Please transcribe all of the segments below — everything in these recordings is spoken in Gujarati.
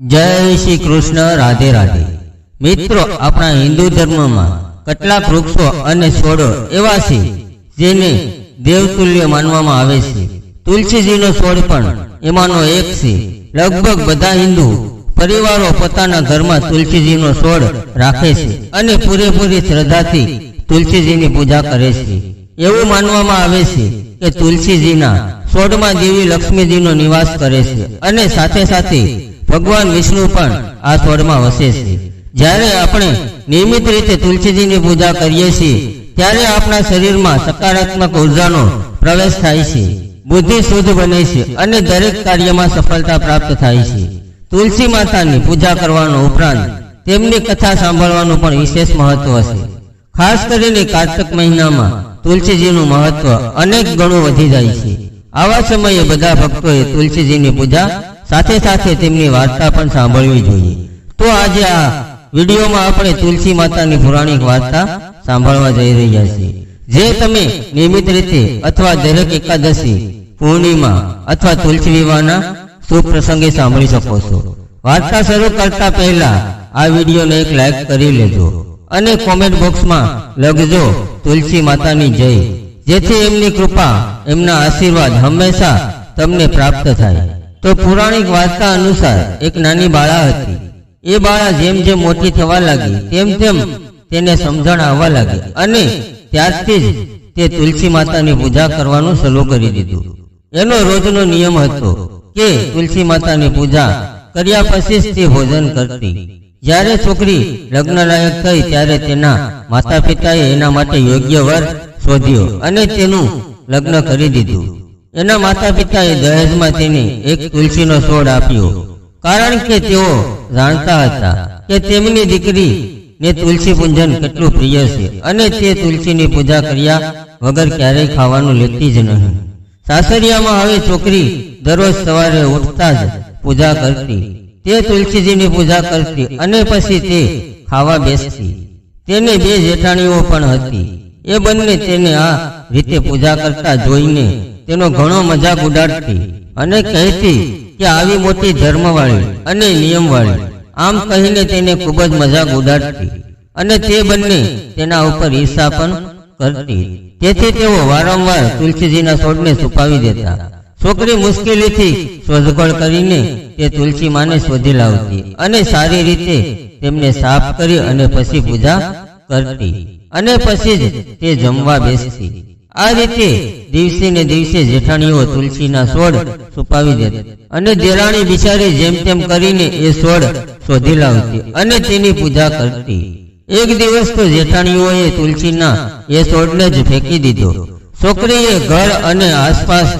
જય શ્રી કૃષ્ણ, રાધે રાધે. મિત્રો, આપણા હિન્દુ ધર્મમાં કેટલાક વૃક્ષો અને છોડો એવા છે, જેને દેવતુલ્ય માનવામાં આવે છે. તુલસીજીનો છોડ પણ એમાંનો એક છે. લગભગ બધા હિન્દુ પરિવારો પોતાના ઘરમાં તુલસીજીનો છોડ રાખે છે અને પૂરેપૂરી શ્રદ્ધાથી તુલસીજીની પૂજા કરે છે. એવું માનવામાં આવે છે કે તુલસીજીના છોડમાં દેવી લક્ષ્મીજીનો નિવાસ કરે છે અને સાથે સાથે ભગવાન વિષ્ણુ પણ આ છોડમાં વસે છે. જ્યારે આપણે નિયમિત રીતે તુલસીજીની પૂજા કરીએ છીએ, ત્યારે આપણા શરીરમાં સકારાત્મક ઉર્જાનો પ્રવેશ થાય છે, બુદ્ધિ શુદ્ધ બને છે અને દરેક કાર્યમાં સફળતા પ્રાપ્ત થાય છે. તુલસી માતાની પૂજા કરવાનો ઉપરાંત તેમની કથા સાંભળવાનું પણ વિશેષ મહત્વ છે. ખાસ કરીને કાર્તક મહિનામાં તુલસીજીનું મહત્વ અનેક ગણું વધી જાય છે. આવા સમયે બધા ભક્તોએ તુલસીજીની પૂજા સાથે સાથે તેમની વાર્તા પણ સાંભળવી જોઈએ. તો આજે આ વિડીયોમાં આપણે તુલસી માતાની પુરાણિક વાર્તા સાંભળવા જઈ રહ્યા છીએ. જે તમે નિયમિત રીતે અથવા દરેક એકાદશી, પૂર્ણિમા અથવા તુલસી વિવાહના શુભ પ્રસંગે સાંભળી શકો છો. વાર્તા શરૂ કરતા પહેલા આ વિડીયોને એક લાઈક કરી લેજો અને કોમેન્ટ બોક્સમાં લખજો તુલસી માતાની જય. જેથી એમની કૃપા, એમના આશીર્વાદ હંમેશા તમને પ્રાપ્ત થાય. તો પુરાણિક વાર્તા અનુસાર એક નાની બાળા હતી. એ બાળા જેમ જેમ મોટી થવા લાગી, તેમ તેમ તેને સમજણ આવવા લાગી અને ત્યારથી જ તે તુલસી માતાની પૂજા કરવાનું શરૂ કરી દીધું. એનો રોજનો નિયમ હતો કે તુલસી માતાની પૂજા કર્યા પછી જ તે ભોજન કરતી. જ્યારે છોકરી લગ્ન લાયક થઈ ત્યારે તેના માતા પિતાએ એના માટે યોગ્ય વર શોધ્યો અને તેનું લગ્ન કરી દીધું. એના માતા પિતાએ દહેજમાં તેને એક તુલસીનો છોડ આપ્યો. કારણ કે તેઓ જાણતા હતા કે તેમની દીકરી ને તુલસી પૂજન કેટલું પ્રિય છે અને તે તુલસીની પૂજા કર્યા વગર ક્યારેય ખાવાનું લેતી જ નહીં. સાસરિયામાં હવે છોકરી દરરોજ સવારે ઉઠતા જ પૂજા કરતી. તે તુલસીજીની પૂજા કરતી અને પછી તે ખાવા બેસતી. તેને બે જેઠાણીઓ પણ હતી. એ બંને તેને આ રીતે પૂજા કરતા જોઈને તેનો ઘણો મજાક ઉડાડતી અને કહેતી કે આવી મોટી ધર્મવાળી અને નિયમવાળી. આમ કહીને તેને ખૂબ જ મજાક ઉડાડતી. અને તે બંને તેના ઉપર ઈર્ષા પણ કરતી. તેથી તેઓ વારંવાર તુલસીજીના છોડને છુપાવી દેતા. છોકરી મુશ્કેલીથી શોધખોળ કરીને તે તુલસી માને શોધી લાવતી. અને સારી રીતે તેમને સાફ કરી અને પછી પૂજા કરતી. અને પછી જ તે જમવા બેસતી. આ રીતે દિવસે ને દિવસે જેઠાણીઓ તુલસીના છોડ છુપાવી દેતી અને દેરાણી બિચારી જેમ તેમ કરીને એ છોડ શોધી લાવતી અને તેની પૂજા કરતી. એક દિવસ તો જેઠાણીઓએ તુલસીના એ છોડને જ ફેંકી દીધો. છોકરીએ ઘર અને આસપાસ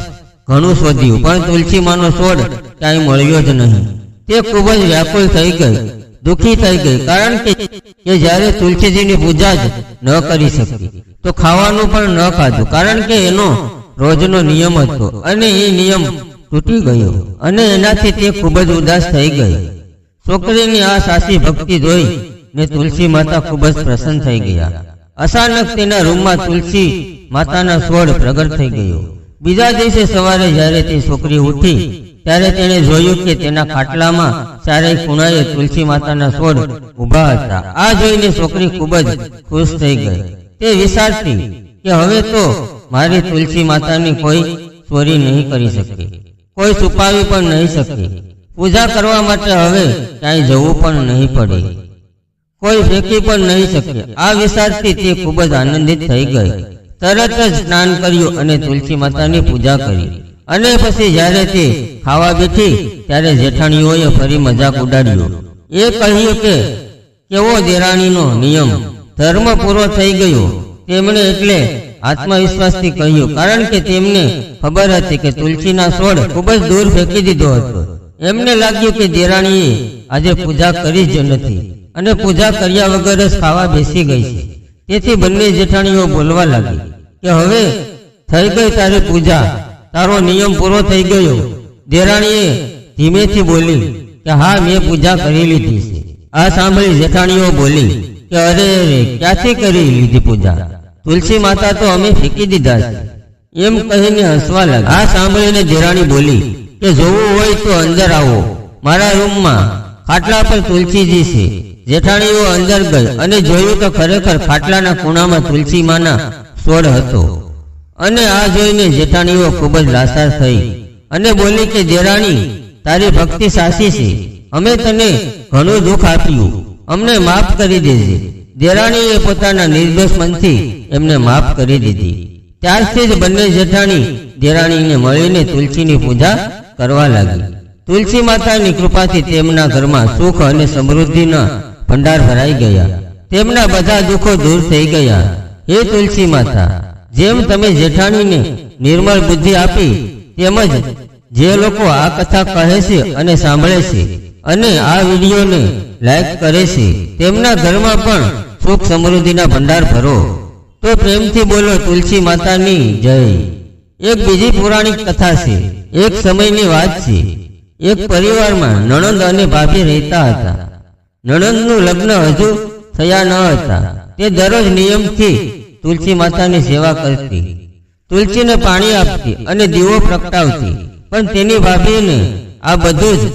ઘણું શોધ્યું, પણ તુલસીમાંનો છોડ ક્યાંય મળ્યો જ નહીં. તે ખૂબ જ વ્યાકુળ થઈ ગઈ, દુઃખી થઈ ગઈ, કારણ કે કે જ્યારે તુલસીજીની પૂજા જ ન કરી શકી. તો ખાવાનું પણ ન ખાધું. કારણ કે એનો રોજનો નિયમ હતો. અને એ નિયમ તૂટી ગયો. અને એનાથી તે ખૂબ જ ઉદાસ થઈ ગઈ. છોકરીની આ સાસી ભક્તિ જોઈ ને તુલસી માતા ખૂબ જ પ્રસન્ન થઈ ગયા. અચાનક તેના રૂમમાં તુલસી માતાના છોડ પ્રગટ થઈ ગયો. બીજા દિવસે સવારે જ્યારે તે છોકરી ઉઠી, ત્યારે તેણે જોયું કે તેના ખાટલામાં ચારેય ખૂણાએ તુલસી માતાના છોડ ઊભા હતા. આ જોઈને છોકરી ખૂબ જ ખુશ થઈ ગઈ. તે વિચારતી કે હવે તો મારી તુલસી માતાની કોઈ ચોરી નહીં કરી શકે, કોઈ છુપાવી પણ નહીં શકે. પૂજા કરવા માટે હવે ક્યાંય જવું પણ નહીં પડે. કોઈ ફેંકી પણ નહીં શકે. આ વિચારથી તે ખૂબ જ આનંદિત થઈ ગઈ. તરત જ સ્નાન કર્યું અને તુલસી માતાની પૂજા કરી. અને પછી જ્યારે તે ખાવા બેઠી, ત્યારે જેઠાણીઓએ ફરી મજાક ઉડાડ્યો. એ કહ્યું કે, કેવો દેરાણીનો નિયમ ધર્મ પૂરો થઈ ગયો. તેમણે એટલે આત્મવિશ્વાસથી કહ્યું કારણ કે તેમને ખબર હતી કે તુલસીના છોડ ખૂબ જ દૂર ફેંકી દીધો હતો. એમને લાગ્યું કે દેરાણીએ આજે પૂજા કરી જ નથી અને પૂજા કર્યા વગર જ ખાવા બેસી ગઈ છે. તેથી બંને જેઠાણીઓ બોલવા લાગી કે હવે થઈ ગઈ તારી પૂજા તારો નિયમ પૂરો થઈ ગયો. દેરાણીએ ધીમેથી બોલી કે હા મેં પૂજા કરી લીધી છે. આ સાંભળી જેઠાણીઓ બોલી કે અરે અરે ક્યાંથી કરી લીધી પૂજા? તુલસી માતા તો અમે ફેંકી દીધા છે. એમ કહીને હસવા લાગી. આ સાંભળીને જેરાણી બોલી, કે જોવું હોય તો અંદર આવો. મારા રૂમમાં ખાટલા પર તુલસીજી છે. જેઠાણીઓ અંદર ગઈ અને જોયું તો ખરેખર ખાટલાના ખૂણામાં તુલસી માના છોડ હતો. અને આ જોઈને જેઠાણીઓ ખૂબ જ લાસાર થઈ અને બોલી કે જેરાણી તારી ભક્તિ સાચી છે. અમે તને ઘણું દુઃખ આપ્યું. અમને માફ કરી દેજે દેરાણીએ પોતાના નિર્દોષ મનથી એમને માફ કરી દીધી. ત્યારથી જ બંને જેઠાણી દેરાણીને મળીને તુલસીની પૂજા કરવા લાગી. તુલસી માતાની કૃપાથી તેમના ઘરમાં સુખ અને સમૃદ્ધિના ભંડાર ભરાઈ ગયા. તેમના બધા દુઃખો દૂર થઈ ગયા. હે તુલસી માતા, જેમ તમે જેઠાણીને નિર્મળ બુદ્ધિ આપી, તેમજ જે લોકો આ કથા કહે છે અને સાંભળે છે, અને આ વિડીયોને લાઈક કરે છે. તેમના ઘરમાં પણ સુખ સમૃદ્ધિના ભંડાર ભરો. તો પ્રેમથી બોલો, તુલસી માતાની જય. એક બીજી પૌરાણિક કથા છે. એક સમયની વાત છે. એક પરિવારમાં નણંદ અને ભાભી રહેતા હતા. નણંદનું લગ્ન હજુ થયા ન હતા. તે દરરોજ નિયમથી તુલસી માતાની સેવા કરતી. તુલસીને પાણી આપતી અને દીવો પ્રગટાવતી. પણ તેની ભાભીને આ બધું જ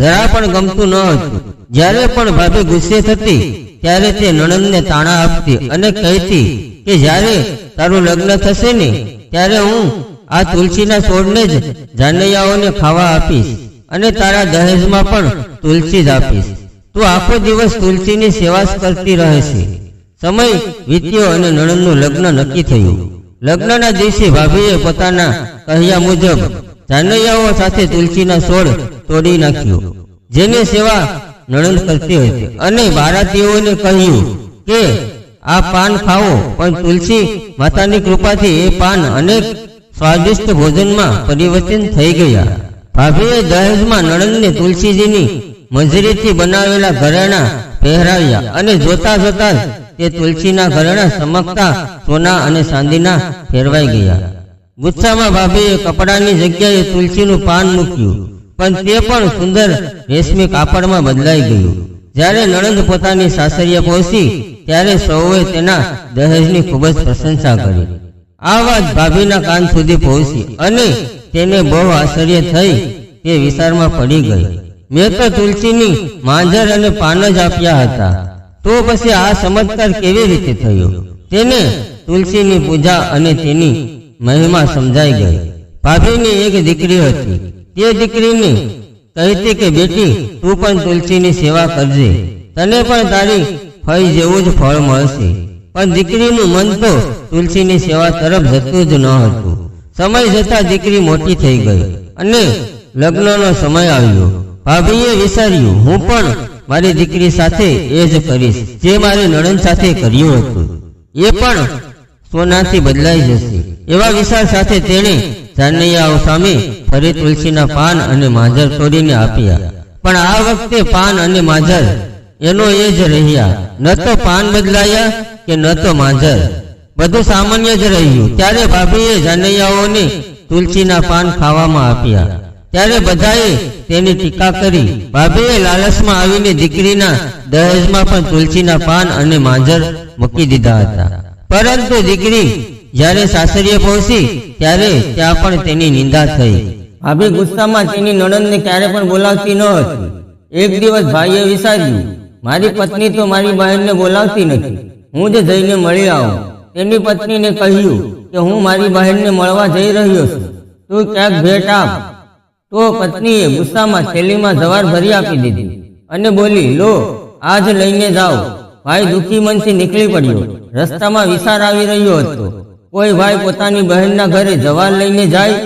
જરા પણ ગમતું ન હતું. જ્યારે પણ ભાભી ગુસ્સે થતી, ત્યારે તે નણંદને તાણા આપતી અને કહેતી કે જ્યારે તારું લગ્ન થશે ને, ત્યારે હું આ તુલસીના છોડને જ જાનૈયાઓને ખાવા આપીશ અને તારા દહેજમાં પણ તુલસી જ આપીશ. તું આખો દિવસ તુલસીની સેવા કરતી રહે છે સમય વીત્યો અને નણંદનું લગ્ન નક્કી થયું. લગ્નના દિવસે ભાભીએ પોતાના કહ્યા મુજબ જાનૈયાઓ સાથે તુલસીના છોડ તોડી નાખ્યો, જેની સેવા નણંદ કરતી હતી અને બારાતીઓને કહ્યું કે, આ પાન ખાઓ, પણ તુલસી માતાની કૃપાથી એ પાન અનેક સ્વાદિષ્ટ ભોજનમાં પરિવર્તન થઈ ગયા. ભાભીએ દહેજમાં નણંદને તુલસીજીની મંજરીથી બનાવેલા ઘરેણા પહેરાવ્યા અને જોતા જોતા તે તુલસીના ઘરેણા ચમકતા સોના અને ચાંદીના ફેરવાઈ ગયા. ગુસ્સામાં ભાભીએ કપડાની જગ્યાએ તુલસીનું પાન મૂક્યું. પણ તે પણ સુંદર રેશમી કાપડમાં બદલાઈ ગયું. જ્યારે નણંદ પોતાની સાસરીએ પહોંચી, ત્યારે સૌએ તેના દહેજની ખૂબ જ પ્રશંસા કરી. આ વાત ભાભીના કાન સુધી પહોંચી અને તેને બહુ આશ્ચર્ય થઈ તે વિચારમાં પડી ગઈ. મેં તો તુલસીની માંજર અને પાન જ આપ્યા હતા. તો પછી આ ચમત્કાર કેવી રીતે થયો? તેને તુલસીની પૂજા અને તેની મહિમા સમજાઈ ગઈ. ભાભીની એક દીકરી હતી. તે દીકરીને કહેતી કે, બેટી, તું પણ તુલસીની સેવા કરજે. તને પણ તારી ફળ જેવું જ ફળ મળશે. પણ દીકરીનું મન તો તુલસીની સેવા તરફ જતું જ ન હતું. સમય જતા દીકરી મોટી થઈ ગઈ અને લગ્નનો સમય આવ્યો. ભાભીએ વિચાર્યું, હું પણ મારી દીકરી સાથે એ જ કરીશ, જે મારી નણંદ સાથે કર્યું હતું. એ પણ સોનાથી બદલાઈ જશે. એવા વિચાર સાથે તેણે જાનૈયાઓ સામે ફરી તુલસીના પાન અને માંજર તોડીને આપ્યા. પણ આ વખતે પાન અને માંજર એનો એ જ રહ્યા. ન તો પાન બદલાયા કે ન તો માંજર. બધું સામાન્ય જ રહ્યું. ત્યારે ભાભીએ જાનૈયાઓને તુલસીના પાન ખાવામાં આપ્યા. ત્યારે બધાએ તેની ટીકા કરી. ભાભીએ લાલચમાં આવીને દીકરીના દહેજમાં પણ તુલસીના પાન અને માંજર મૂકી દીધા હતા. પરંતુ દીકરી જ્યારે સાસરીએ પહોંચી, ત્યારે ત્યાં પણ તેની નિંદા થઈ. ભાભી, ગુસ્સામાં તેની નણંદને ક્યારે પણ બોલાવતી ન હતી. એક દિવસ ભાઈએ વિચાર્યું, મારી પત્ની તો મારી બહેનને બોલાવતી નથી. હું જ જઈને મળી આવું. તેની પત્નીને કહ્યું કે, હું મારી બહેનને મળવા જઈ રહ્યો છું. તું ક્યાંક ભેટ આપ. તો પત્નીએ ગુસ્સામાં થેલીમાં જવાર ભરી આપી દીધી અને બોલી, લો, આજ લઈને જાઓ. ભાઈ દુઃખી મનથી નીકળી પડ્યો. રસ્તામાં વિચાર આવી રહ્યો હતો. કોઈ ભાઈ પોતાની બહેનના ઘરે જવાર લઈને જાય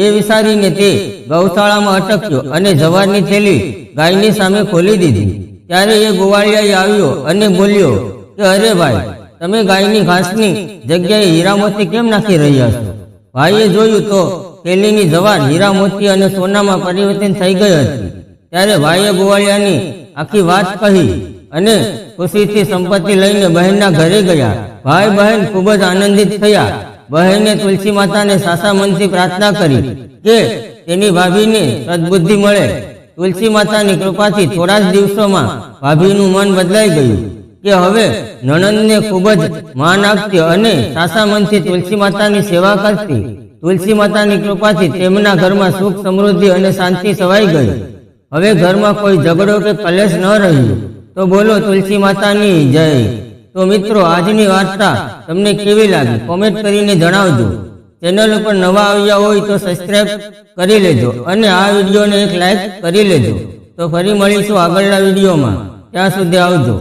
એ વિચારીને તે ગૌશાળામાં અટક્યો અને જવારની થેલી ગાયની સામે ખોલી દીધી. ત્યારે એ ગોવાળિયાએ આવ્યો અને બોલ્યો કે, અરે ભાઈ, તમે ગાયની ઘાસની જગ્યાએ હીરા મોતી કેમ નાખી રહ્યા છો? ભાઈએ જોયું તો થેલીની જવાર હીરામોતી અને સોનામાં પરિવર્તન થઈ ગઈ હતી. ત્યારે ભાઈએ ગોવાળિયાની આખી વાત કહી અને ખુશીથી સંપત્તિ લઈને બહેનના ઘરે ગયા. ભાઈ બહેન ખૂબ જ આનંદિત થયા. બહેને તુલસી માતાને સાસા મનથી પ્રાર્થના કરી કે તેની ભાભીને સદબુદ્ધિ મળે. તુલસી માતાની કૃપાથી થોડા જ દિવસોમાં ભાભીનું મન બદલાઈ ગયું કે હવે નણંદને ખૂબ જ માન આપતી અને સાસા મનથી તુલસી માતાની સેવા કરતી. તુલસી માતાની કૃપાથી તેમના ઘરમાં સુખ સમૃદ્ધિ અને શાંતિ છવાઈ ગઈ. હવે ઘરમાં કોઈ ઝઘડો કે કલેશ ન રહ્યું. તો બોલો તુલસી માતાની જય. તો મિત્રો, આજની વાર્તા તમને કેવી લાગી? કોમેન્ટ કરીને જણાવજો. ચેનલ ઉપર નવા આવ્યા હોય તો સબસ્ક્રાઈબ કરી લેજો અને આ વિડીયોને એક લાઈક કરી લેજો. તો ફરી મળીશું આગળના વિડીયોમાં. ત્યાં સુધી આવજો.